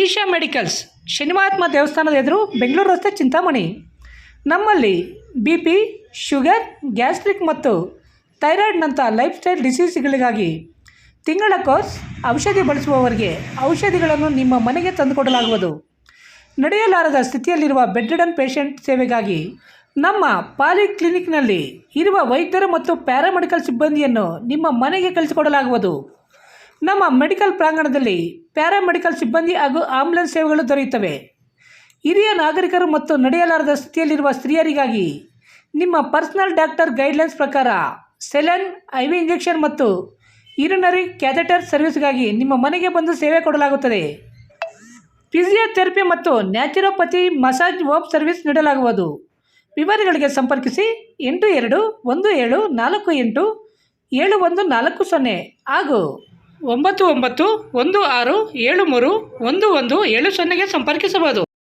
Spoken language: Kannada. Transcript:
ಈಶಾ ಮೆಡಿಕಲ್ಸ್ ಶನಿಮಹಾತ್ಮ ದೇವಸ್ಥಾನದ ಎದುರು ಬೆಂಗಳೂರು ರಸ್ತೆ ಚಿಂತಾಮಣಿ. ನಮ್ಮಲ್ಲಿ ಬಿ ಪಿ, ಶುಗರ್, ಗ್ಯಾಸ್ಟ್ರಿಕ್ ಮತ್ತು ಥೈರಾಯ್ಡ್ನಂಥ ಲೈಫ್ ಸ್ಟೈಲ್ ಡಿಸೀಸ್ಗಳಿಗಾಗಿ ತಿಂಗಳ ಕೋರ್ಸ್ ಔಷಧಿ ಬಳಸುವವರಿಗೆ ಔಷಧಿಗಳನ್ನು ನಿಮ್ಮ ಮನೆಗೆ ತಂದುಕೊಡಲಾಗುವುದು. ನಡೆಯಲಾರದ ಸ್ಥಿತಿಯಲ್ಲಿರುವ ಬೆಡ್ರಿಡನ್ ಪೇಷಂಟ್ ಸೇವೆಗಾಗಿ ನಮ್ಮ ಪಾಲಿ ಕ್ಲಿನಿಕ್ನಲ್ಲಿ ಇರುವ ವೈದ್ಯರು ಮತ್ತು ಪ್ಯಾರಾಮೆಡಿಕಲ್ ಸಿಬ್ಬಂದಿಯನ್ನು ನಿಮ್ಮ ಮನೆಗೆ ಕಳಿಸಿಕೊಡಲಾಗುವುದು. ನಮ್ಮ ಮೆಡಿಕಲ್ ಪ್ರಾಂಗಣದಲ್ಲಿ ಪ್ಯಾರಾಮೆಡಿಕಲ್ ಸಿಬ್ಬಂದಿ ಹಾಗೂ ಆಂಬ್ಯುಲೆನ್ಸ್ ಸೇವೆಗಳು ದೊರೆಯುತ್ತವೆ. ಹಿರಿಯ ನಾಗರಿಕರು ಮತ್ತು ನಡೆಯಲಾರದ ಸ್ಥಿತಿಯಲ್ಲಿರುವ ಸ್ತ್ರೀಯರಿಗಾಗಿ ನಿಮ್ಮ ಪರ್ಸನಲ್ ಡಾಕ್ಟರ್ ಗೈಡ್ಲೈನ್ಸ್ ಪ್ರಕಾರ ಸೆಲೆನ್, ಐ ವಿ ಇಂಜೆಕ್ಷನ್ ಮತ್ತು ಯೂರಿನರಿ ಕ್ಯಾಥೆಟರ್ ಸರ್ವಿಸ್ಗಾಗಿ ನಿಮ್ಮ ಮನೆಗೆ ಬಂದು ಸೇವೆ ಕೊಡಲಾಗುತ್ತದೆ. ಫಿಸಿಯೋಥೆರಪಿ ಮತ್ತು ನ್ಯಾಚುರೋಪತಿ ಮಸಾಜ್ ಹೋಮ್ ಸರ್ವಿಸ್ ನೀಡಲಾಗುವುದು. ವಿವರಗಳಿಗೆ ಸಂಪರ್ಕಿಸಿ ಎಂಟು ಎರಡು ಒಂದು ಏಳು ನಾಲ್ಕು ಎಂಟು ಏಳು ಒಂದು ನಾಲ್ಕು ಸೊನ್ನೆ ಹಾಗೂ ಒಂಬತ್ತು ಒಂಬತ್ತು ಒಂದು ಆರು ಏಳು ಮೂರು ಒಂದು ಒಂದು ಏಳು ಸೊನ್ನೆಗೆ ಸಂಪರ್ಕಿಸಬಹುದು.